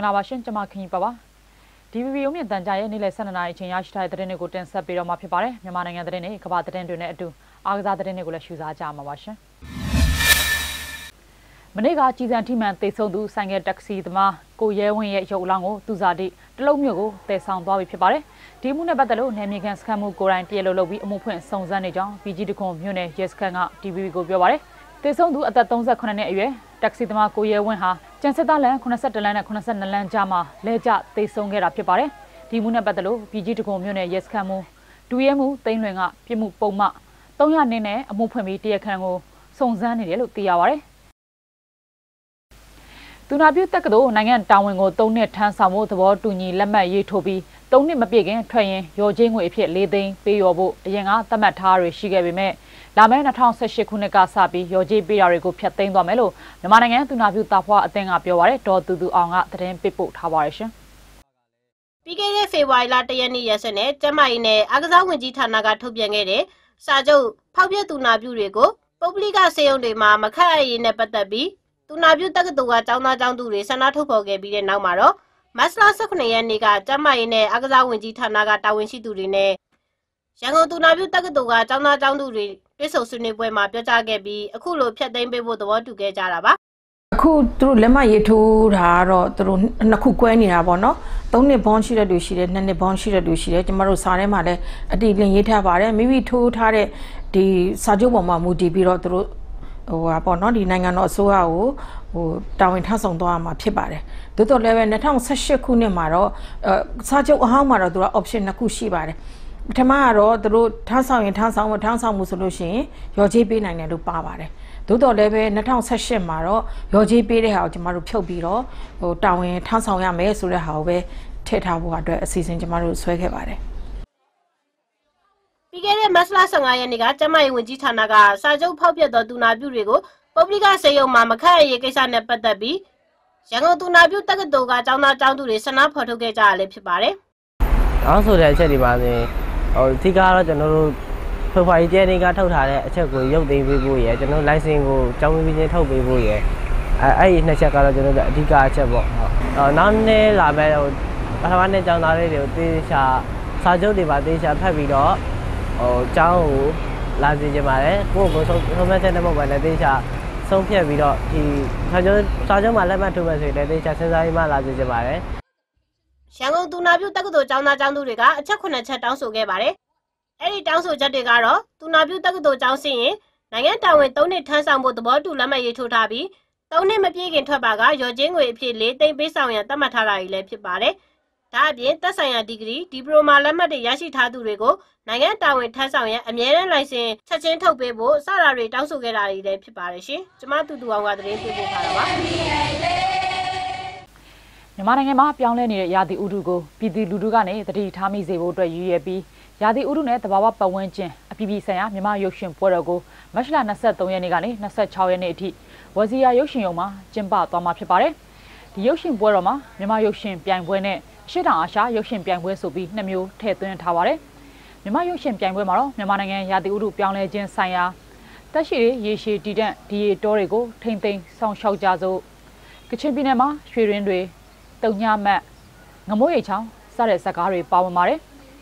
မင်္ဂလာပါရှင်ကျွန်မခင်ကြီးပါပါ DVB ရုံမြင့်တန်ကြားရဲ့နေ့လယ်12နာရီအချိန်ရရှိထားတဲ့သတင်းတွေကိုတင်ဆက်ပေးတော့မှာဖြစ်ပါတယ်မြန်မာနိုင်ငံသတင်းတွေကမ္ဘာသတင်းတွေနဲ့အတူအားကစားသတင်းတွေကိုလည်းရှုစားကြမှာပါရှင်မနေ့ကကြည်စံထိမှန်တေဆုံသူဆိုင်ကယ်တက္ကစီသမားကိုရဲဝင်းရဲ့ရုပ်အလောင်းကိုသူစားတိတလုံးမြို့ကိုတည်ဆောင်သွားပြီဖြစ်ပါတယ်ဒီမှုနဲ့ပတ်သက်လို့နယ်မြေခံစခန်းမှုကိုရိုင်းတရလို့လုပ်ပြီးအမှုဖွင့်စုံစမ်းနေကြောင်း PG တခွန်မြို့နယ်ရဲစခန်းက DVB ကိုပြောပါတယ် တေဆုံးသူအသက်38နှစ်အရွယ်တက္ကစီသမားကိုရဲဝင်းဟာကျန်စစ်သားလန်82လမ်းနဲ့82လမ်းကြားမှာလဲကျတေဆုံးခဲ့တာဖြစ်ပါတယ်။ဒီမှုနဲ့ပတ်သက်လို့ပြည်ကြီးတကုံမြို့နယ်ရဲစခန်းမှုဒူရဲမှုတိန်းလွင်ကပြစ်မှုပုံမှ300နှစ်နဲ့အမှုဖွင့်ပြီးတရားခံကိုစုံစမ်းနေတယ်လို့သိရပါတယ်။သူနာပြုတက္ကသိုလ်နိုင်ငံတာဝန်ကို၃နှစ်ထမ်းဆောင်ဖို့သဘောတူညီလက်မှတ်ရေးထိုးပြီး၃နှစ်မပြည့်ခင်ထွက်ရင်ရော်ချင်းငွေအဖြစ်၄သိန်းပေးရော်ဖို့အရင်ကသတ်မှတ်ထားရရှိခဲ့ပေမဲ့ လာမယ့်2018ခုနှစ်ကစပြီးရော်ကြီးပေးတာတွေကိုဖျက်သိမ်းသွားမယ်လို့မြန်မာနိုင်ငံသူနာပြုတာဖွာအသင်းကပြောပါရတဲ့ဒေါ်သူသူအောင်ကသတင်းပေးပို့ထားပါရရှင်ပြီးခဲ့တဲ့ဖေဖော်ဝါရီလတရက်နေ့ရက်စွဲနဲ့ကျမကြီးနဲ့အားကစားဝင်ကြီးဌာနကထုတ်ပြန်ခဲ့တဲ့စာချုပ်ဖောက်ပြသူနာပြုတွေကိုပုဂ္ဂလိကစေယုံတွေမှာမခက်အရေးနဲ့ပတ်သက်ပြီးသူနာပြုတက္ကသိုလ်ကကျောင်းသားကျောင်းသူတွေဆန္ဒထုတ်ဖော်ခဲ့ပြီးတဲ့နောက်မှာတော့မတ်လ18ရက်နေ့ကကျမကြီးနဲ့အားကစားဝင်ကြီးဌာနကတာဝန်ရှိသူတွေနဲ့ရန်ကုန်သူနာပြုတက္ကသိုလ်ကကျောင်းသားကျောင်းသူတွေ တွစ်ဆုံဆွေးနွေးပွဲမှာပြောကြားခဲ့ပြီးအခုလိုဖြတ်သိမ်းပေးဖို့သဘောတူခဲ့ကြတာပါအခုသူတို့လက်မရေးထိုးတာကတော့သူတို့နှစ်ခုကွဲနေတာပေါ့နော်သုံးနှစ်ဘွန်ရှိတဲ့လူရှိတယ်နှစ်နှစ်ဘွန်ရှိတဲ့လူရှိတယ်ကျမတို့စာထဲမှာလည်းအတိလင်ရေးထားပါတယ်မိမိထိုးထားတဲ့ဒီစာချုပ်ပေါ်မှာမူတည်ပြီးတော့သူတို့ဟိုဟာပေါ့နော်ဒီနိုင်ငံတော်အစိုးရကိုဟိုတာဝန်ထမ်းဆောင်သွားမှာဖြစ်ပါတယ်။သို့တော်လည်းပဲ2018ခုနှစ်မှာတော့စာချုပ်အဟောင်းမှာတော့သူက option နှစ်ခုရှိပါတယ်။ ပထမကတော့သူတို့ထမ်းဆောင်ရင်ထမ်းဆောင်မထမ်းဆောင်မှုဆိုလို့ရှိရင်ရော်ကြေးပေးနိုင်တယ်လို့ပါပါတယ်သို့တော်လည်းပဲ2018မှာတော့ရော်ကြေးပေးတဲ့ဟာကိုကျမတို့ဖြုတ်ပြီးတော့ဟိုတာဝန်ထမ်းဆောင်ရမယ်ဆိုတဲ့ဟာကိုပဲထည့်ထားဖို့အတွက်အစီအစဉ်ကျမတို့ဆွဲခဲ့ပါတယ်ပြီးခဲ့တဲ့မတ်လ15ရက်နေ့ကကျမရေးဝန်ကြီးဌာနကစာချုပ်ဖောက်ပြသောသူနာပြုတွေကိုပုဂ္ဂလိကစေယုံမှာမခက်အရေးကိစ္စနဲ့ပတ်သက်ပြီးရန်ကုန်သူနာပြုတက္ကသိုလ်ကကျောင်းသားကျောင်းသူတွေဆန္ဒဖော်ထုတ်ခဲ့ကြရလည်းဖြစ်ပါတယ်။အောင်းဆိုတဲ့အချက်ဒီပါစဉ် ဟိုအဓိကကတော့ကျွန်တော်တို့ဖေဖော်ဝါရီကျင်းကထုတ်ထားတဲ့အချက်ကိုရုပ်သိမ်းပေးဖို့ရယ်ကျွန်တော် license ကိုကြောင်းပြီးချင်းထုတ်ပေးဖို့ရယ်အဲအဲ့ဒီနှစ်ချက်ကတော့ကျွန်တော်တို့အဓိကအချက်ပေါ့ဟုတ်အော်နောက်နေ့လာမဲ့ဟိုပထမနေ့ကျောင်းသားလေးတွေကိုတေးချာစာချုပ်တွေပါတေးချာဖတ်ပြီးတော့ဟိုကျောင်းကိုလာစီကြပါတယ်ကိုယ့်ကိုဆုံးဆုံးမချက်တဲ့ပုံပဲလည်းတေးချာဆုံးဖြတ်ပြီးတော့ဒီစာချုပ်စာချုပ်မှာလက်မှတ်ထိုးမယ်ဆိုရင်လည်းတေးချာစဉ်းစားပြီးမှလာစီကြပါတယ် ရန်ကုန်သူနာပြုတက္ကသိုလ်ကျောင်းသားကျောင်းသူတွေကအချက်9ချက်တောင်းဆိုခဲ့ပါတယ်။အဲ့ဒီတောင်းဆိုချက်တွေကတော့သူနာပြုတက္ကသိုလ်ကျောင်းဆင်းရင်နိုင်ငံတာဝန်၃နှစ်ထမ်းဆောင်ဖို့သဘောတူလက်မှတ်ရေးထိုးထားပြီး၃နှစ်မပြည့်ခင်ထွက်ပါကရော်ကျင်းငွေအဖြစ်၄သိန်းပေးဆောင်ရန်သတ်မှတ်ထားတာကြီးလည်းဖြစ်ပါတယ်။ဒါအပြင်သက်ဆိုင်ရာဒီဂရီဒီပရိုမာလက်မှတ်တွေရရှိထားသူတွေကိုနိုင်ငံတာဝန်ထမ်းဆောင်ရန်အမြဲတမ်းလိုင်စင်ချက်ချင်းထုတ်ပေးဖို့စတာတွေတောင်းဆိုခဲ့တာတွေလည်းဖြစ်ပါတယ်ရှင်။ကျမတူတူအောင်ကသတင်းပေးပို့ထားတာပါ။ မြန်မာနိုင်ငံမှာပြောင်းလဲနေတဲ့ရာသီဥတုကိုပြည်သူလူထုကနေတတိထားမိစေဖို့အတွက်ရည်ရွယ်ပြီးရာသီဥတုနဲ့တဘာဝပတ်ဝန်းကျင်အပြည်ပြည်ဆိုင်ရာမြန်မာရုပ်ရှင်ပွဲတော်ကိုမတ်လ23ရက်နေ့ကနေ26ရက်နေ့အထိဝစီယာရုပ်ရှင်ရုံမှာကျင်းပသွားမှာဖြစ်ပါတယ်။ဒီရုပ်ရှင်ပွဲတော်မှာမြန်မာရုပ်ရှင်ပြိုင်ပွဲနဲ့ရှေ့တောင်အာရှရုပ်ရှင်ပြိုင်ပွဲဆိုပြီးနှစ်မျိုးထည့်သွင်းထားပါတယ်။မြန်မာရုပ်ရှင်ပြိုင်ပွဲမှာတော့မြန်မာနိုင်ငံရာသီဥတုပြောင်းလဲခြင်းဆိုင်ရာတက်ရှိရေရှည်တည်တံ့ဒီရီတောတွေကိုထိမ့်သိမ်းဆောင်ရှောက်ကြစို့ကချင်ပြည်နယ်မှာရွှေရင်းတွေ တုံညမတ်ငမိုးရိတ်ချောင်းစတဲ့ဇာတ်ကားတွေပါဝင်ပါတယ်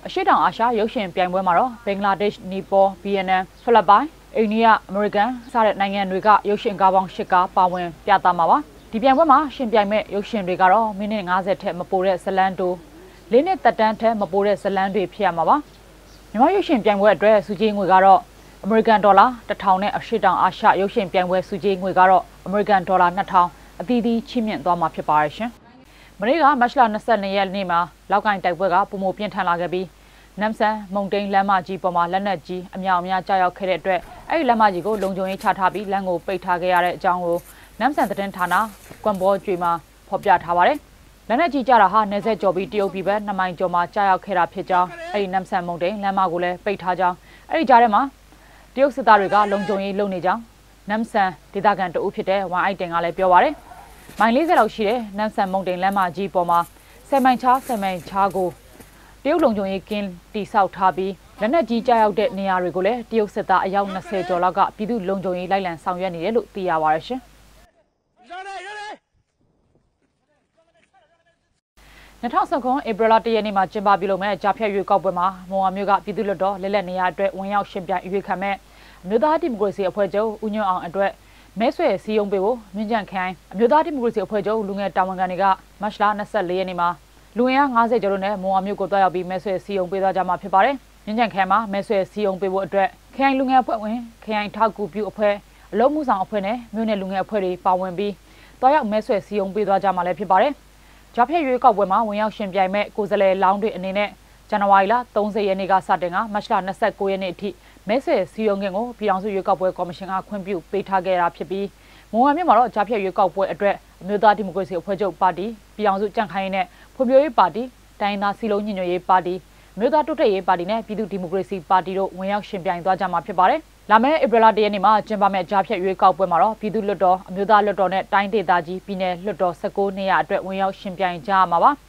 အရှိတောင်အာရှရုပ်ရှင်ပြိုင်ပွဲမှာတော့ဘင်္ဂလားဒေ့ရှ်နီပေါ်ဗီယက်နမ်ဖိလစ်ပိုင်အိန္ဒိယအမေရိကန်စတဲ့နိုင်ငံတွေကရုပ်ရှင်ကားပေါင်း၈ကားပါဝင်ပြသမှာပါဒီပြိုင်ပွဲမှာရှင်ပြိုင်မဲ့ရုပ်ရှင်တွေကတော့မိနစ်90ထက်မပိုတဲ့ဇလန်တိုလေးနှစ်သက်တမ်းထက်မပိုတဲ့ဇလန်တွေဖြစ်ရမှာပါမြန်မာရုပ်ရှင်ပြိုင်ပွဲအတွက်စုကြီးငွေကတော့အမေရိကန်ဒေါ်လာ1000နဲ့အရှိတောင်အာရှရုပ်ရှင်ပြိုင်ပွဲစုကြီးငွေကတော့အမေရိကန်ဒေါ်လာ2000အသီးသီးချီးမြှင့်သွားမှာဖြစ်ပါရဲ့ရှင် မနေ့ကမတ်လ22ရက်နေ့မှာလောက်ကင်တိုက်ပွဲကပုံမပြင်းထန်လာခဲ့ပြီးနမ်ဆန်မုံတိန်လမ်းမကြီးပေါ်မှာလက်နက်ကြီးအမြောက်အများကြားရောက်ခဲ့တဲ့အတွက်အဲ့ဒီလမ်းမကြီးကိုလုံခြုံရေးချထားပြီးလမ်းကိုပိတ်ထားခဲ့ရတဲ့အကြောင်းကိုနမ်ဆန်သတင်းဌာနကွမ်ဘောကျွေမှာဖော်ပြထားပါတယ်။လက်နက်ကြီးကြတာဟာနေဆက်ကျော်ပြီးတရုတ်ပြည်ဘက်နှစ်မိုင်ကျော်မှာကြားရောက်ခဲ့တာဖြစ်ကြောင်းအဲ့ဒီနမ်ဆန်မုံတိန်လမ်းမကိုလည်းပိတ်ထားကြောင်းအဲ့ဒီကြားထဲမှာတရုတ်စစ်သားတွေကလုံခြုံရေးလုပ်နေကြောင်းနမ်ဆန်ဒေသခံတအုပ်ဖြစ်တဲ့ဝမ်အိုက်တင်ကလည်းပြောပါတယ်။ မိုင်40လောက်ရှိတဲ့နမ်ဆန်မုံတိန်လမ်းမကြီးပေါ်မှာဆယ်မိုင်ချားဆယ်မိုင်ချားကိုတရုတ်လုံခြုံရေးကင်းတိဆောက်ထားပြီးလက်နက်ကြီးကြားရောက်တဲ့နေရာတွေကိုလည်းတရုတ်စစ်သားအယောက်20ကျော်လောက်ကပြည်သူလုံခြုံရေးလိုက်လံဆောင်ရွက်နေတယ်လို့သိရပါရရှင်။2019ဧပြီလ1ရက်နေ့မှာကျင်းပပြုလုပ်မဲ့ကြားဖြတ်ရွေးကောက်ပွဲမှာမွန်အမျိုးကပြည်သူ့လွှတ်တော်လက်လက်နေရာအတွက်ဝင်ရောက်ရှင်ပြိုင်ရွေးခံမဲ့အမျိုးသားဒီမိုကရေစီအဖွဲ့ချုပ်ဦးညွန့်အောင်အတွက် မဲဆွယ်စည်းရုံးပေးဖို့မြင်းကြံခိုင်အမျိုးသားဒီမိုကရေစီအဖွဲ့ချုပ်လူငယ်တာဝန်ခံတွေကမတ်လ24ရက်နေ့မှာလူဝင်အား90ကျော်နဲ့မွန်အမျိုးကိုတွားရောက်ပြီးမဲဆွယ်စည်းရုံးပေးသွားကြမှာဖြစ်ပါတယ်။မြင်းကြံခိုင်မှာမဲဆွယ်စည်းရုံးပေးဖို့အတွက်ခိုင်လူငယ်အဖွဲ့ဝင်ခိုင်ထောက်ကူပြုအဖွဲ့အလုံးမှုဆောင်အဖွဲ့နဲ့မြို့နယ်လူငယ်အဖွဲ့တွေပါဝင်ပြီးတွားရောက်မဲဆွယ်စည်းရုံးပေးသွားကြမှာလည်းဖြစ်ပါတယ်။ဂျာဖြည့်ရွေးကောက်ပွဲမှာဝင်ရောက်ရှင်ပြိုင်မဲ့ကိုယ်စားလှယ်လောင်းတွေအနေနဲ့ ဇန်နဝါရီလ30ရက်နေ့ကစတင်ကမတ်လ29ရက်နေ့အထိမဲဆွယ်စည်းရုံးခြင်းကိုပြည်ထောင်စုရွေးကောက်ပွဲကော်မရှင်ကခွင့်ပြုပေးထားခဲ့တာဖြစ်ပြီးမွန်ဝါမြစ်မှာတော့ဂျာဖြည့်ရွေးကောက်ပွဲအတွက်အမျိုးသားဒီမိုကရေစီအဖွဲ့ချုပ်ပါတီပြည်ထောင်စုကြံ့ခိုင်ရေးနဲ့ဖွံ့ဖြိုးရေးပါတီတိုင်းသားစီလုံးညညရေးပါတီမြို့သားတိုးတက်ရေးပါတီနဲ့ပြည်သူ့ဒီမိုကရေစီပါတီတို့ဝင်ရောက်ရှင်ပြိုင်သွားကြမှာဖြစ်ပါတယ်။လာမယ့်ဧပြီလ၁ရက်နေ့မှာကျင်းပမယ့်ကြားဖြတ်ရွေးကောက်ပွဲမှာတော့ပြည်သူ့လွှတ်တော်အမျိုးသားလွှတ်တော်နဲ့တိုင်းဒေသကြီးပြည်နယ်လွှတ်တော်19နေရာအတွက်ဝင်ရောက်ရှင်ပြိုင်ကြရမှာပါ။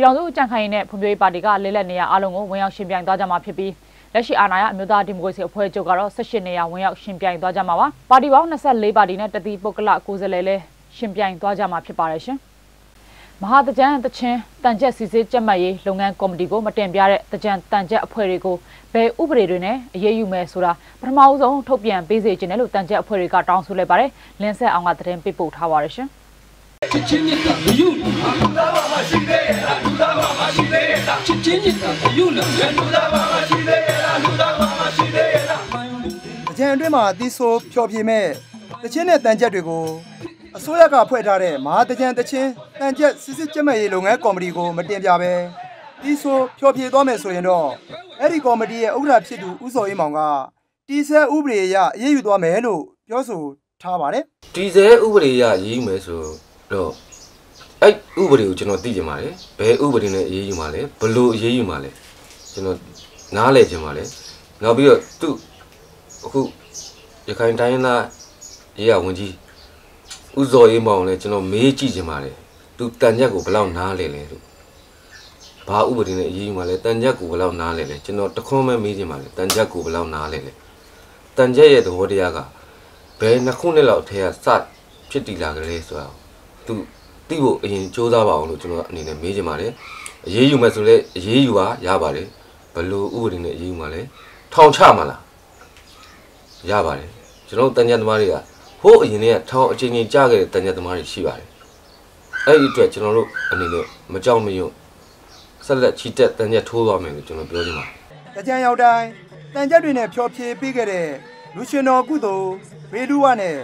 ပြည်တော်စုကြံ့ခိုင်ရေးနဲ့ဖွံ့ဖြိုးရေးပါတီကလဲလက်နေရာအလုံးကိုဝင်ရောက်ရှင်ပြိုင်သွားကြမှာဖြစ်ပြီးလက်ရှိအာဏာရအမျိုးသားဒီမိုကရေစီအဖွဲ့ချုပ်ကတော့18နေရာဝင်ရောက်ရှင်ပြိုင်သွားကြမှာပါ။ပါတီပေါင်း24ပါတီနဲ့တတိပုဂ္ဂလကိုယ်စားလှယ်လည်းရှင်ပြိုင်သွားကြမှာဖြစ်ပါတယ်ရှင်။မဟာတကြံတချင်းတန်ကြက်စီစစ်ကြက်မှတ်ရေးလုပ်ငန်းကော်မတီကိုမတင်ပြတဲ့တကြံတန်ကြက်အဖွဲ့တွေကိုဘယ်ဥပဒေတွေနဲ့အရေးယူမယ်ဆိုတာပထမအဆုံးထုတ်ပြန်ပေးစေချင်တယ်လို့တန်ကြက်အဖွဲ့တွေကတောင်းဆိုလိုက်ပါတယ်လင်းဆက်အောင်ကသတင်းပေးပို့ထားပါတယ်ရှင်ချစ်ချင်းမြတ်တာယူလာလူသားဘာမှရှိသေးရဲ့လားလူသားဘာ မှရှိသေးရဲ့လားချစ်ချင်းမြတ်တာယူလာလူသားဘာမှရှိသေးရဲ့လားလူသားဘာမှရှိသေးရဲ့လားအကြံအတွင်းမှာတီးဆိုဖျော်ဖြေမဲ့တချင်းနဲ့တန်ချက်တွေကိုအစိုးရကဖွဲ့ထားတဲ့မဟာတကြံတချင်းတန်ချက်စစ်စစ်ကြက်မဲ့ရေးလုပ်ငန်းကော်မတီကိုမတင်ပြပဲတီးဆိုဖျော်ဖြေသွားမယ်ဆိုရင်တော့အဲ့ဒီကော်မတီရဲ့ဥက္ကဋ္ဌဖြစ်သူဦးစောအေးမောင်ကတီးဆဲဥပဒေအရအရေးယူသွားမယ်လို့ပြောဆိုထားပါတယ်ဒီဇယ်ဥပဒေရရေးယူမယ်ဆိုတော့ အဲ့ဥပဒေကိုကျွန်တော်သိကြပါလေဘယ်ဥပဒေနဲ့ရေးယူမှာလဲဘလို့ရေးယူမှာလဲကျွန်တော်နားလည်ကြပါလေနောက်ပြီးတော့သူအခုရခိုင်တိုင်းရင်းသားရေးရဝန်ကြီးဥဇော်ရေးမောင်လည်းကျွန်တော်မေးကြည့်ကြပါလေသူတန်ရက်ကိုဘယ်လောက်နားလဲလဲလို့ဘာဥပဒေနဲ့ရေးယူမှာလဲတန်ရက်ကိုဘယ်လောက်နားလဲလဲကျွန်တော်တခွန်းပဲမေးကြပါလေတန်ရက်ကိုဘယ်လောက်နားလဲလဲတန်ရက်ရဲ့သဘောတရားကဘယ်နှစ်ခုနှစ်လောက်ထဲကစဖြစ်တည်လာကြလဲဆိုတော့သူ တိဖို့အရင်စူးစမ်းပါအောင်လို့ကျွန်တော်အနေနဲ့မေးချင်ပါတယ်အရေးယူမယ်ဆိုလဲအရေးယူပါရပါတယ်ဘယ်လိုဥပဒေနဲ့အရေးယူမှာလဲထောင်ချမှာလားရပါတယ်ကျွန်တော်တို့တန်ကြသမားတွေကဟိုးအရင်ကထောင်အချိန်ချင်းကြားခဲ့တဲ့တန်ကြသမားတွေရှိပါတယ်အဲ့ဒီအတွက်ကျွန်တော်တို့အနေနဲ့မကြောက်မရွံ့ဆက်လက်ချီတက်တန်ကြထိုးသွားမယ်လို့ကျွန်တော်ပြောချင်ပါတယ်တကြံရောက်တိုင်းတန်ချက်တွေနဲ့ဖျော်ဖြေပေးခဲ့တဲ့လူရှင်တော်ကုသိုလ်ဘေလူဝနဲ့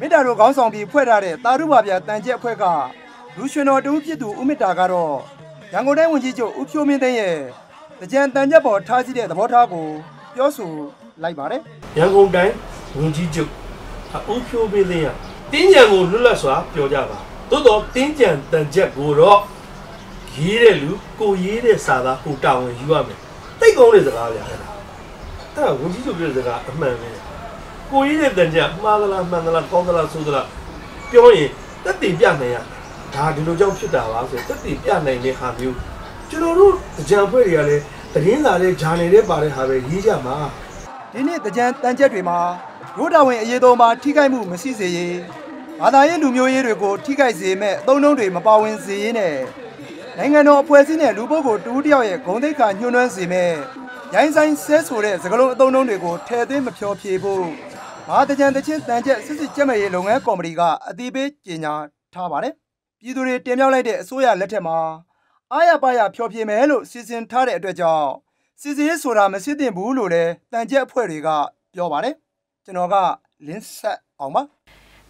မေတ္တာတို့ခေါင်းဆောင်ပြီးဖွဲ့ထားတဲ့တာရုပါဗျာတန်ချက်အဖွဲ့က လူရှင်တော်တူဖြစ်သူဦးမေတ္တာကတော့ရန်ကုန်တိုင်းဝန်ကြီးချုပ်ဦးဖြိုးမင်းသိန်းရဲ့တကြံတန်ချက်ပေါ်ထားရှိတဲ့သဘောထားကိုပြောဆိုလိုက်ပါတယ်ရန်ကုန်တိုင်းဝန်ကြီးချုပ်အုပ်ဖြိုးပေးတဲ့တင်းကြံကိုလွတ်လပ်စွာပြောကြပါသို့တော့တင်းကြံတန်ချက်ကိုတော့ရေးတဲ့လူကိုရေးတဲ့စာသားကိုတာဝန်ယူရမယ်တိတ်ကောင်းတဲ့စကားဗျာအဲ့ဒါအဲ့ဒါဝန်ကြီးချုပ်ပြောတဲ့စကားအမှန်ပဲကိုရေးတဲ့တန်ချက်မှားသလားမှန်သလားကောင်းသလားဆိုးသလားပြောရင်တက်တည်ပြနိုင်ရ ဒါဒီလိုကြောင့်ဖြစ်တာပါဆိုတက်တည်ပြနိုင်တဲ့ဟာမျိုးကျွန်တော်တို့ကြံဖွဲ့တွေကလည်းသတင်းစာတွေဂျာနယ်တွေပါတဲ့ဟာပဲရေးကြမှာဒီနေ့တကြံတန်ချက်တွေမှာရိုးတော်ဝင်အရေးတော်မှာထိခိုက်မှုမရှိစေရေးဘာသာရေးလူမျိုးရေးတွေကိုထိခိုက်စေမဲ့အသုံးအနှုန်းတွေမပါဝင်စေရေးနဲ့နိုင်ငံတော်အဖွဲ့အစည်းနဲ့လူပုဂ္ဂိုလ်တူတစ်ယောက်ရဲ့ဂုဏ်သိက္ခာညှိုးနှွမ်းစေမဲ့ရိုင်းဆိုင်ဆဲဆိုတဲ့စကားလုံးအသုံးအနှုန်းတွေကိုထည့်သွင်းမဖြောဖြေဖို့ဘာတကြံတချင်းတန်ချက်စစ်စစ်ကြက်မဲ့ရေးလုပ်ငန်းကော်မတီကအတိပေးကြေညာထားပါတယ် ပြည်သူတွေတင်မြှောက်လိုက်တဲ့အစိုးရလက်ထက်မှာအားရပါရဖြောဖြေမယ်လို့စီစဉ်ထားတဲ့အတွက်ကြောင့်စီစီရေးဆိုတာမစစ်တင်ဘူးလို့လည်းတန်ကြက်အဖွဲ့တွေကပြောပါတယ်ကျွန်တော်ကလင်းဆက်အောင်ပါ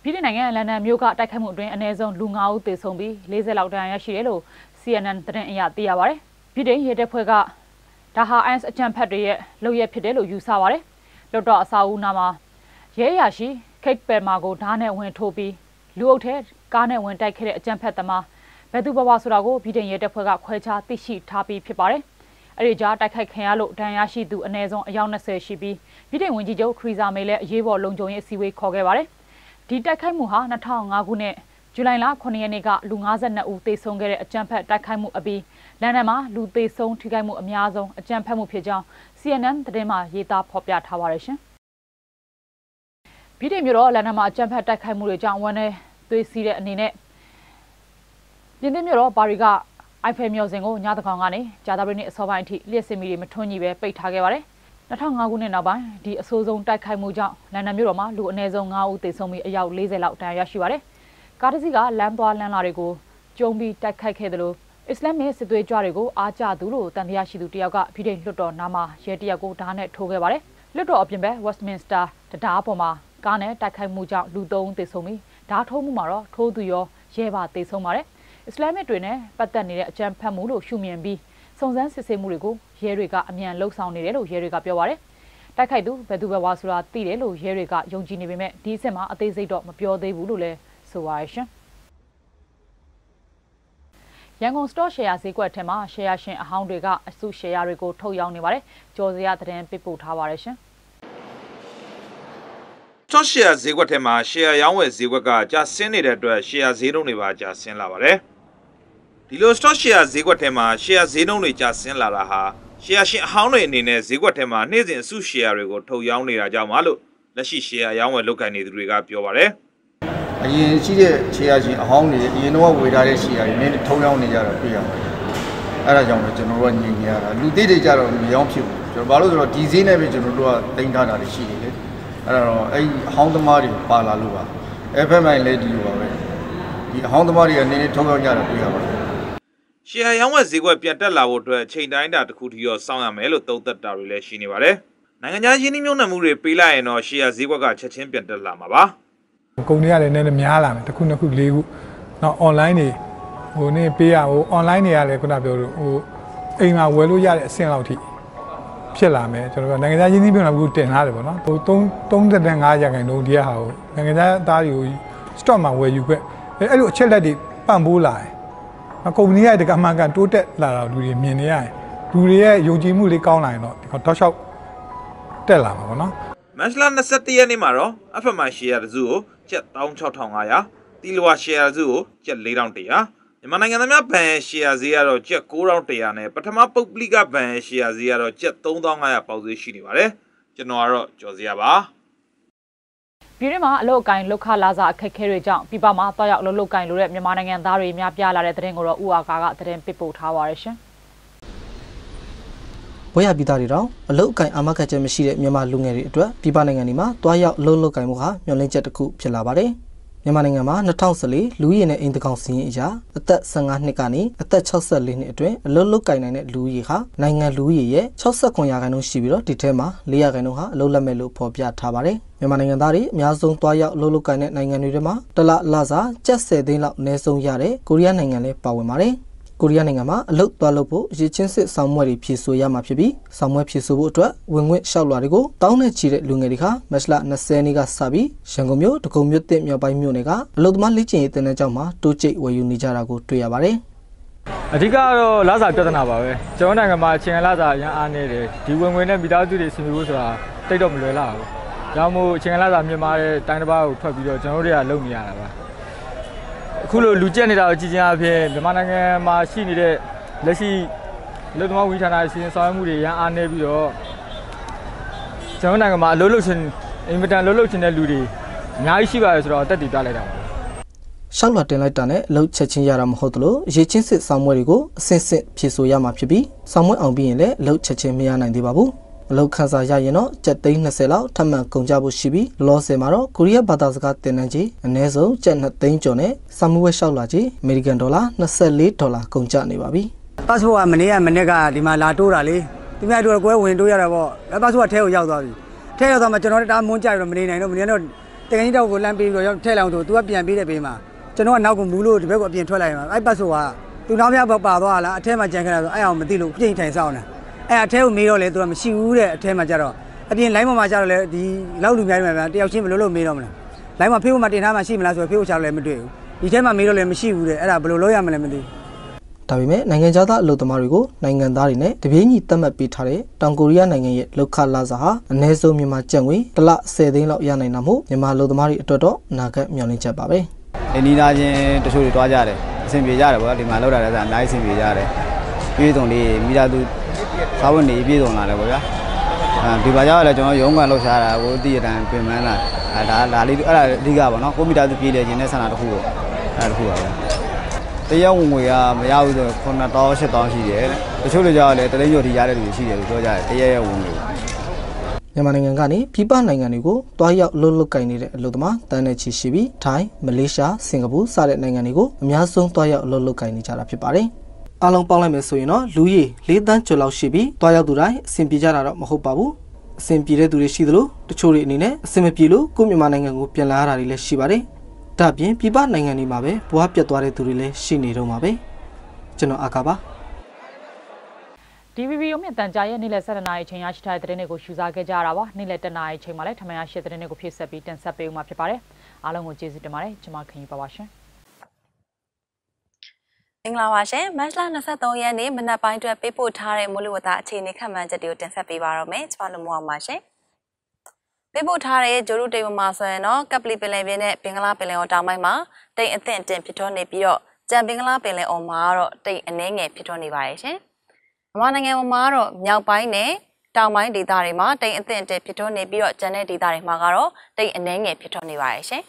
ပြည်내နိုင်ငံလန်ဒန်မြို့ကတိုက်ခိုက်မှုအတွင်းအနည်းဆုံးလူ9ဦးသေဆုံးပြီး40လောက်ဒဏ်ရာရရှိတယ်လို့ CNN သတင်းအရသိရပါတယ်။ပြည်내ရဲတပ်ဖွဲ့ကဒါဟာ IS အကြံဖက်တွေရဲ့လုပ်ရက်ဖြစ်တယ်လို့ယူဆပါတယ်။လွတ်တော့အစာဦးနာမှာရဲရရှိခိတ်ပယ်မာကိုဓားနဲ့ဝင်ထိုးပြီးလူအုပ်ထဲ ကားနဲ့ဝင်တိုက်ခဲ့တဲ့အကြမ်းဖက်သမားဘယ်သူဘဝဆိုတာကိုဗီဒင်ရဲတပ်ဖွဲ့ကခွဲခြားသိရှိထားပြီးဖြစ်ပါတယ်။အဲဒီကြားတိုက်ခိုက်ခံရလို့ဒဏ်ရာရှိသူအနည်းဆုံးအယောက်20ရှိပြီးဗီဒင်ဝန်ကြီးချုပ်ခရီစာမေလည်းအရေးပေါ်လုံခြုံရေးအစည်းအဝေးခေါ်ခဲ့ပါတယ်။ဒီတိုက်ခိုက်မှုဟာ2005ခုနှစ်ဇူလိုင်လ9ရက်နေ့ကလူ52ဦးသေဆုံးခဲ့တဲ့အကြမ်းဖက်တိုက်ခိုက်မှုအပြီးလန်ဒန်မှာလူသေဆုံးထိခိုက်မှုအများဆုံးအကြမ်းဖက်မှုဖြစ်ကြောင်း CNN သတင်းမှာရေးသားဖော်ပြထားပါတယ်ရှင်။ဗြိတိန်မြို့တော်လန်ဒန်မှာအကြမ်းဖက်တိုက်ခိုက်မှုတွေကြောင့်ဝန်ထဲ သွေးစီးတဲ့အနေနဲ့ပြည်သစ်မျိုးတော့ပါရီကအိုက်ဖယ်မြော်စင်ကိုညသကောင်ကနေကြာသပတေးနေ့အစောပိုင်းအထိလျှက်စစ်မီတွေမထွန်းညီပဲပိတ်ထားခဲ့ပါတယ်2005ခုနှစ်နောက်ပိုင်းဒီအဆိုးဆုံးတိုက်ခိုက်မှုကြောင့်လန်ဒန်မြို့တော်မှာလူအနည်းဆုံး9ဦးသေဆုံးပြီးအယောက်40လောက်တန်ရာရရှိပါတယ်ကားတစ်စီးကလမ်းသွားလမ်းလာတွေကိုကျုံပြီးတိုက်ခိုက်ခဲ့တယ်လို့အစ္စလာမစ်စစ်သွေးကြွတွေကိုအားကျသူလို့တန်တရားရှိသူတယောက်ကပြည်ထောင်လွှတ်တော်နားမှာရဲတယောက်ကိုဓာတ်နဲ့ထိုးခဲ့ပါတယ်လွှတ်တော်အပြင်ဘက် Westminster တရားပေါ်မှာကားနဲ့တိုက်ခိုက်မှုကြောင့်လူ၃ဦးသေဆုံးပြီး ဓာတ်ထိုးမှုမှာတော့ထိုးသူရောရဲပါသေဆုံးပါတယ်အစ္စလာမစ်တွေနဲ့ပတ်သက်နေတဲ့အကြမ်းဖက်မှုလို့ရှုမြင်ပြီးစုံစမ်းစစ်ဆေးမှုတွေကိုရဲတွေကအမြန်လှုပ်ဆောင်နေတယ်လို့ရဲတွေကပြောပါတယ်တိုက်ခိုက်သူဘယ်သူပဲဝါဆိုတာသိတယ်လို့ရဲတွေကယုံကြည်နေပေမဲ့ဒီအစ်စ်မှာအသေးစိတ်တော့မပြောသေးဘူးလို့လည်းဆိုပါရရှင်ရန်ကုန် store share ဈေးကွက်ထဲမှာ share ရှင်အဟောင်းတွေကအစု share တွေကိုထုတ်ရောင်းနေပါတယ်ကြော်စရာသတင်းပေးပို့ထားပါတယ်ရှင် stock share ဈေးကွက်ထဲမှာ share ရောင်းဝယ်ဈေးကွက်ကကျဆင်းနေတဲ့အတွက် share ဈေးနှုန်းတွေပါကျဆင်းလာပါတယ်။ဒီလို stock share ဈေးကွက်ထဲမှာ share ဈေးနှုန်းတွေကျဆင်းလာတာဟာ share ရှင်အဟောင်းတွေအနေနဲ့ဈေးကွက်ထဲမှာနေ့စဉ်အစု share တွေကိုထုတ်ရောင်းနေတာကြောင့်ပါလို့လက်ရှိ share ရောင်းဝယ်လုပ်ကိုင်နေသူတွေကပြောပါတယ်။အရင်ရှိတဲ့ခြေရချင်းအဟောင်းတွေအရင်တော့ဝေထားတဲ့ခြေရတွေနည်းနည်းထုံရောင်းနေကြတာတွေ့ရပါတယ်။အဲ့ဒါကြောင့်လည်းကျွန်တော်တို့ကညင်နေရတာလူသိတွေကြတော့မရောင်းဖြစ်ဘူးကျွန်တော်ဘာလို့ဆိုတော့ဒီဈေးနဲ့ပဲကျွန်တော်တို့ကတင်ထားတာတွေရှိနေလေ။ အဲ့ဒါတော့အဲ့ဒီအဟောင်းသမားတွေပါလာလို့ပါ။ FMI လည်းဒီလိုပါပဲ။ဒီအဟောင်းသမားတွေကနည်းနည်းထုံရောင်းကြတာတွေ့ရပါတယ်။ရှယ်ယာရောင်းဝယ်ဈေးကွက်ပြန်တက်လာဖို့အတွက်အချိန်တိုင်းတာတစ်ခုတည်းရောစောင့်ရမယ်လို့သုံးသပ်တာတွေလည်းရှိနေပါတယ်။နိုင်ငံခြားရင်းနှီးမြှုပ်နှံမှုတွေပေးလိုက်ရင်တော့ရှယ်ယာဈေးကွက်ကချက်ချင်းပြန်တက်လာမှာပါ။ကုန်တွေကလည်းနည်းနည်းများလာမယ်တစ်ခုနှစ်ခုလေးခုနောက် online တွေဟိုနေ့ပေးရဟို online တွေကလည်းခုနပြောလို့ဟိုအိမ်မှာဝယ်လို့ရတဲ့အဆင့်လောက်ထိ ဖြစ်လာမယ်ကျွန်တော်တို့နိုင်ငံခြားရင်းနှီးမြှုပ်နှံမှုတင်ထားတယ်ပေါ့နော်ဟို3 35ရာခိုင်နှုန်းဒီကဟာကိုနိုင်ငံခြားသားတွေကို stock မှာဝယ်ယူခွင့်အဲအဲ့လိုအချက်လက်တွေပံ့ပိုးလာတယ်။ကုမ္ပဏီရဲ့တကအမှန်ကန်တိုးတက်လာတာလူတွေမြင်နေရတယ်။လူတွေရဲ့ယုံကြည်မှုလေးကောင်းလာရင်တော့ဒီတော့တောက်လျှောက်တက်လာမှာပေါ့နော်။မတ်လ21ရက်နေ့မှာတော့ FMI share တစ်စုကိုကျပ်16500တီလွာ share တစ်စုကိုကျပ်4100 မြန်မာနိုင်ငံသားများဘဏ် share ဈေးကတော့ကျပ်9100နဲ့ပထမပုဂ္ဂလိကဘဏ် share ဈေးကတော့ကျပ်3500ပေါက်ဈေးရှိနေပါတယ်ကျွန်တော်ကတော့ကြော်စရာပါပြည်တွင်းမှာအလုတ်အကင်လောက်ခလာစာအခက်အခဲတွေကြောင့်ပြည်ပမှာတောက်ရောက်အလုတ်လုတ်ကင်လို့တဲ့မြန်မာနိုင်ငံသားတွေများပြားလာတဲ့တဲ့တင်ကိုတော့ဦးအာကာကတဲ့တင်ပစ်ပို့ထားပါရရှင်ဘွဲရပြည်သားတွေတော့အလုတ်အကင်အာမခံချက်မရှိတဲ့မြန်မာလူငယ်တွေအတွက်ပြည်ပနိုင်ငံတွေမှာတွားရောက်အလုတ်လုတ်ကင်မှုဟာမျှော်လင့်ချက်တစ်ခုဖြစ်လာပါတယ် မြန်မာနိုင်ငံမှာ2014လူဦးရေနဲ့အိမ်တကောင်စီရင်အရာအသက်15နှစ်ကနေအသက်64နှစ်အတွင်းအလုတ်လုတ်ကင်နိုင်တဲ့လူဦးရေဟာနိုင်ငံလူဦးရေရဲ့69ရာခိုင်နှုန်းရှိပြီးတော့ဒီထဲမှာ4ရာခိုင်နှုန်းဟာအလုတ်လက်မဲ့လို့ဖော်ပြထားပါတယ်မြန်မာနိုင်ငံသားတွေအများဆုံးတွားရောက်အလုတ်လုတ်ကင်တဲ့နိုင်ငံတွေထဲမှာတလလစာကျပ်10သိန်းလောက်အနည်းဆုံးရတဲ့ကိုရီးယားနိုင်ငံလည်းပါဝင်ပါတယ် ကိုရီးယားနိုင်ငံမှာအလုတ်သွားလုပ်ဖို့ရည်ချင်းစစ်ဆောင်မွဲတွေဖြည့်ဆို့ရမှာဖြစ်ပြီးဆောင်မွဲဖြည့်ဆို့ဖို့အတွက်ဝင်ခွင့်လျှောက်လွှာတွေကိုတောင်းနဲ့ချီတဲ့လူငယ်တွေကမက်လ20နှစ်ကစပြီးရန်ကုန်မြို့ဒဂုံမြို့တစ်မြောက်ပိုင်းမြို့နယ်ကအလုတ်သမားလေ့ကျင့်ရေးတင်တဲ့ကျောင်းမှာတိုးကျိတ်ဝယ်ယူနေကြတာကိုတွေ့ရပါတယ်အဓိကတော့လာစာပြဿနာပါပဲကျွန်တော်နိုင်ငံမှာအချိန်လာစာအရန်အားနေတယ်ဒီဝင်ဝင်နဲ့မိသားစုတွေဆင်ပြေဖို့ဆိုတာတိတ်တော့မလွယ်လာဘူး။ကြောင့်မို့အချိန်လာစာမြန်မာတဲ့တိုင်းတစ်ပါးကိုထွက်ပြီးတော့ကျွန်တော်တို့တွေကလုပ်နေရတာပါ အခုလိုလူကျက်နေတာကိုကြည်ချင်းအဖြစ်မြန်မာနိုင်ငံမှာရှိနေတဲ့လက်ရှိလူသမားဝန်ကြီးဌာနစီစဉ်ဆောင်ရွက်မှုတွေရန်အားနေပြီးတော့ကျွန်တော်နိုင်ငံမှာအလုပ်လုပ်ရှင်အင်မတန်လုပ်လုပ်ချင်တဲ့လူတွေအများကြီးရှိပါတယ်ဆိုတော့တက်တည်ပြလိုက်တာပါရှောက်လွှတ်တင်လိုက်တာနဲ့အလုပ်ချက်ချင်းရတာမဟုတ်သလိုရေချင်းစစ်ဆောင်မွဲတွေကိုအဆင့်ဆင့်ဖြည့်ဆို့ရမှာဖြစ်ပြီးဆောင်မွဲအောင်ပြီးရင်လည်းအလုပ်ချက်ချင်းမရနိုင်သေးပါဘူး အလုပ်ခန်းစာရရင်တော့ကျပ်သိန်း20လောက်ထပ်မံကုန်ကြဖို့ရှိပြီးလောဆယ်မှာတော့ကိုရီးယားဘာသာစကားသင်တန်းကြီးအနည်းဆုံးကျပ်2သိန်းကျော်နဲ့စာမှုဝဲလျှောက်လာကြီးအမေရိကန်ဒေါ်လာ24ဒေါ်လာကုန်ကျနေပါပြီပတ်စပို့ကမနေ့ကမနေ့ကဒီမှာလာတိုးတာလေဒီမြတ်တို့ကွဲဝင်တိုးရတာပေါ့အဲပတ်စပို့ကထဲကိုရောက်သွားပြီထဲရောက်သွားမှကျွန်တော်တို့တားမွန်းကြရတော့မနေနိုင်တော့မနေတော့တကယ်ကြီးတော့ကိုလမ်းပေးပြီးတော့ထဲလောင်ဆိုသူကပြန်ပေးတဲ့ပေးမှာကျွန်တော်ကနောက်ကိုမူးလို့ဒီဘက်ကိုအပြင်ထွက်လိုက်မှာအဲပတ်စပို့ကသူနောက်မြတ်ပါသွားလားအထဲမှာကြံခဲ့တာဆိုအဲအောင်မသိလို့ပြင်ထိုင်ဆောင်နေတာ အဲအထဲကိုမေးတော့လေသူကမရှိဘူးတဲ့အထဲမှာကြတော့အပြင်လိုင်းပေါ်မှာကြတော့လေဒီလောက်လူများနေမှာတယောက်ချင်းဘယ်လိုလုပ်မေးတော့မလဲလိုင်းမှာဖေးဖို့မှာတင်ထားမှရှိမလားဆိုတော့ဖေးဖို့ချလို့လည်းမတွေ့ဘူးဒီထဲမှာမေးတော့လည်းမရှိဘူးတဲ့အဲ့ဒါဘယ်လိုလုပ်ရမလဲမသိဘူးဒါပေမဲ့နိုင်ငံခြားသားအလုပ်သမားတွေကိုနိုင်ငံသားတွေနဲ့တပြေးညီသတ်မှတ်ပေးထားတဲ့တောင်ကိုရီးယားနိုင်ငံရဲ့လောက်ခလာစာဟာအနည်းဆုံးမြန်မာကျပ်ငွေတစ်လ10သိန်းလောက်ရနိုင်တာမို့မြန်မာအလုပ်သမားတွေအတွက်တော့အနာဂတ်မျှော်လင့်ချက်ပါပဲအနီးနားချင်းတချို့တွေတွားကြတယ်အဆင်ပြေကြတယ်ဗောဒီမှာလောက်တာလည်းဆိုအများကြီးအဆင်ပြေကြတယ်ပြည်စုံလေးမိသားစု စားဝတ်နေပြည်စုံလာတယ်ဗောဗျာအဲဒီဘာကြောင့်လဲကျွန်တော်ရုံးကန်လှုပ်ရှားတာကိုတည်ရတန်ပြင်ပန်းလာအဲဒါဒါလေးအဲ့ဒါအဓိကပါနော်ကိုမိသားစုပြည်လေခြင်းနဲ့ဆန္ဒတစ်ခုကိုအဲ့ဒါတစ်ခုပါဗျာတရားဝင်ငွေကမရဘူးဆို9000 8000ရှိတယ်တဲ့တချို့တွေကြောင့်လည်းတလိမ့်ညို့ထိရတဲ့လူတွေရှိတယ်လို့ပြောကြတယ်တရားရဲ့ဝင်ငွေမြန်မာနိုင်ငံကနေပြည်ပနိုင်ငံတွေကိုတွားရောက်အလုပ်လုပ်ကိုင်နေတဲ့အလုပ်သမားတန်းနဲ့ချီရှိပြီးထိုင်းမလေးရှားစင်ကာပူစတဲ့နိုင်ငံတွေကိုအများဆုံးတွားရောက်အလုပ်လုပ်ကိုင်နေကြတာဖြစ်ပါတယ်။ အားလုံးပေါင်းလိုက်မယ်ဆိုရင်တော့လူကြီး၄တန်းကျော်လောက်ရှိပြီးတွားရောက်သူတိုင်းအဆင်ပြေကြတာတော့မဟုတ်ပါဘူး။အဆင်ပြေတဲ့သူတွေရှိသလိုတချို့တွေအနေနဲ့အဆင်မပြေလို့ကိုယ့်မြန်မာနိုင်ငံကိုပြန်လာရတာတွေလည်းရှိပါတယ်။ဒါ့အပြင်ပြည်ပနိုင်ငံတွေမှာပဲဘဝပြတ်သွားတဲ့သူတွေလည်းရှိနေတော့မှာပဲ။ကျွန်တော်အာကာပါ DVB ရုံမြင့်တန်ကြားရဲ့နေ့လယ်7:00နာရီချိန်ရရှိထားတဲ့သတင်းတွေကိုရှုစားခဲ့ကြရတာပါနေ့လယ်10:00နာရီချိန်မှာလည်းထမင်းရရှိတဲ့သတင်းတွေကိုဖြည့်ဆက်ပြီးတင်ဆက်ပေးဦးမှာဖြစ်ပါတယ်အားလုံးကိုကျေးဇူးတင်ပါတယ်ကျွန်မခင်ယူပါပါရှင် မင်္ဂလာပါရှင်မတ်လ23ရက်နေ့မနက်ပိုင်းအတွက်ပေးပို့ထားတဲ့မိုးလေဝသအခြေအနေခန့်မှန်းချက်တွေကိုတင်ဆက်ပေးပါရမယ်ကျွန်တော်တို့မိုးအောင်ပါရှင်ပေးပို့ထားတဲ့ဂျိုရုတိမ်မှာဆိုရင်တော့ကပလီပင်လယ်ပြင်နဲ့ဘင်္ဂလားပင်လယ်အော်တောင်ပိုင်းမှာတိမ်အသင့်အတင်ဖြစ်ထွန်းနေပြီးတော့ကြံဘင်္ဂလားပင်လယ်အော်မှာတော့တိမ်အနှဲငယ်ဖြစ်ထွန်းနေပါတယ်ရှင်မြန်မာနိုင်ငံမှာတော့မြောက်ပိုင်းနဲ့တောင်ပိုင်းဒေသတွေမှာတိမ်အသင့်အတင်ဖြစ်ထွန်းနေပြီးတော့ကျန်တဲ့ဒေသတွေမှာကတော့တိမ်အနှဲငယ်ဖြစ်ထွန်းနေပါတယ်ရှင်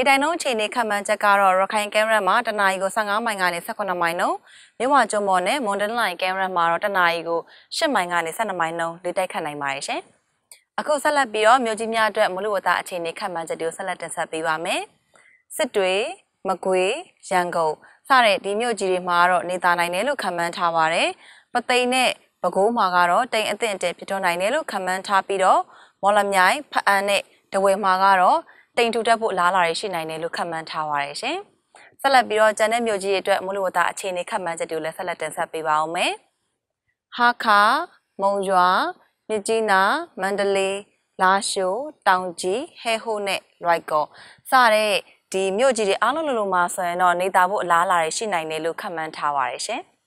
ဒီတိုင်လုံးအခြေအနေခန့်မှန်းချက်ကတော့ရခိုင်ကဲမရက်မှာတနအီကို15မိုင်ကနေ18မိုင်နှုန်းမြို့ဝကျွန်းပေါ်နဲ့မွန်ဒန်လိုင်ကဲမရက်မှာတော့တနအီကို10မိုင်ကနေ12မိုင်နှုန်းလေတိုက်ခတ်နိုင်ပါတယ်ရှင်။အခုဆက်လက်ပြီးတော့မြို့ကြီးများအတွက်မလူဝတာအခြေအနေခန့်မှန်းချက်တွေကိုဆက်လက်တင်ဆက်ပေးပါမယ်။စစ်တွေမကွေးရန်ကုန်စတဲ့ဒီမြို့ကြီးတွေမှာတော့နေသားနိုင်တယ်လို့ခန့်မှန်းထားပါတယ်။ပသိမ်နဲ့ပဲခူးမှာကတော့တိမ်အသင့်အတဲဖြစ်ထွန်းနိုင်တယ်လို့ခန့်မှန်းထားပြီးတော့မော်လမြိုင်ဖအန်းနဲ့တဝဲမှာကတော့ တိမ်ထူတက်ဖို့လားလာရရှိနိုင်တယ်လို့ခန့်မှန်းထားပါရရှင်။ဆက်လက်ပြီးတော့ကျန်တဲ့မြို့ကြီးတွေအတွက်မူလဝတ္တအခြေအနေခန့်မှန်းချက်တွေကိုလည်းဆက်လက်တင်ဆက်ပေးပါအောင်မယ်။ဟာခါမုံရွာမြကြီးနာမန္တလေးလာရှိုးတောင်ကြီးဟဲဟိုနဲ့ရိုက်ကောစတဲ့ဒီမြို့ကြီးတွေအားလုံးလုံးမှာဆိုရင်တော့နေသားဖို့အလားအလာတွေရှိနိုင်တယ်လို့ခန့်မှန်းထားပါရရှင်။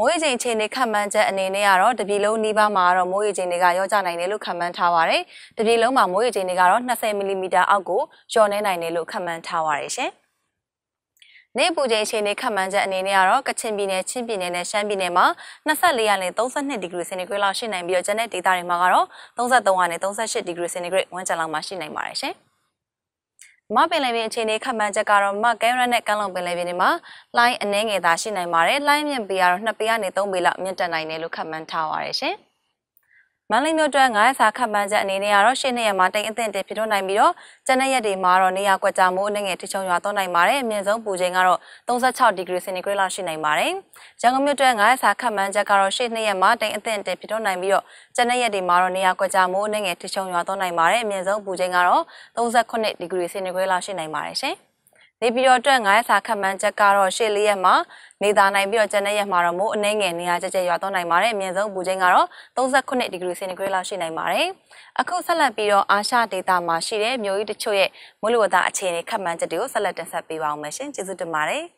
မိုးရေချိန်အခြေအနေခန့်မှန်းချက်အနေနဲ့ကတော့တပြည်လုံးနီးပါးမှာတော့မိုးရေချိန်တွေကရောကျနိုင်တယ်လို့ခန့်မှန်းထားပါတယ်။တပြည်လုံးမှာမိုးရေချိန်တွေကတော့20မီလီမီတာအောက်ကိုလျော့နေနိုင်တယ်လို့ခန့်မှန်းထားပါတယ်ရှင်။နေပူချိန်အခြေအနေခန့်မှန်းချက်အနေနဲ့ကတော့ကချင်ပြည်နယ်ချင်းပြည်နယ်နဲ့ရှမ်းပြည်နယ်မှာ24ရာနဲ့32ဒီဂရီစင်တီဂရိတ်လောက်ရှိနိုင်ပြီးတော့ကျန်တဲ့ဒေသတွေမှာကတော့33ရာနဲ့38ဒီဂရီစင်တီဂရိတ်ဝန်းကျင်လောက်မှာရှိနိုင်ပါတယ်ရှင်။ မပင်လယ်ပြင်အခြေအနေခန့်မှန်းချက်ကတော့မကဲရနဲ့ကမ်းလွန်ပင်လယ်ပြင်တွေမှာလိုင်းအနှဲငယ်သာရှိနိုင်ပါတယ်။လိုင်းမြင့်ပေကတော့2ပေကနေ3ပေလောက်မြင့်တက်နိုင်တယ်လို့ခန့်မှန်းထားပါရရှင်။ မန္တလေးမြို့အတွက်900စာခန့်မှန်းချက်အနေနဲ့ကတော့ရှင်းနေရမှာတိမ်အသင့်တင်ဖြစ်ထွန်းနိုင်ပြီးတော့ကျန်တဲ့ရက်တွေမှာတော့နေရာကွက်ကြားမိုးအနေငယ်ထိချုံရွာသွန်းနိုင်ပါတယ်အမြင့်ဆုံးပူချိန်ကတော့36ဒီဂရီစင်တီဂရိတ်လောက်ရှိနိုင်ပါတယ်ရန်ကုန်မြို့အတွက်900စာခန့်မှန်းချက်ကတော့ရှင်းနေရမှာတိမ်အသင့်တင်ဖြစ်ထွန်းနိုင်ပြီးတော့ကျန်တဲ့ရက်တွေမှာတော့နေရာကွက်ကြားမိုးအနေငယ်ထိချုံရွာသွန်းနိုင်ပါတယ်အမြင့်ဆုံးပူချိန်ကတော့38ဒီဂရီစင်တီဂရိတ်လောက်ရှိနိုင်ပါတယ်ရှင် နေပြီးတော့အတွက်900စာခန့်မှန်းချက်ကတော့ရှေ့လေးရက်မှာနေသားနိုင်ပြီးတော့ကျန်တဲ့ရက်မှာတော့မိုးအနှဲငယ်နေရာကျကျရွာသွန်းနိုင်ပါတယ်အမြင့်ဆုံးပူချိန်ကတော့38ဒီဂရီစင်တီဂရိတ်လောက်ရှိနိုင်ပါတယ်အခုဆက်လက်ပြီးတော့အာရှဒေသမှာရှိတဲ့မြို့ကြီးတချို့ရဲ့မိုးလေဝသအခြေအနေခန့်မှန်းချက်တွေကိုဆက်လက်တင်ဆက်ပေးပါအောင်မယ်ရှင်ကျေးဇူးတင်ပါတယ်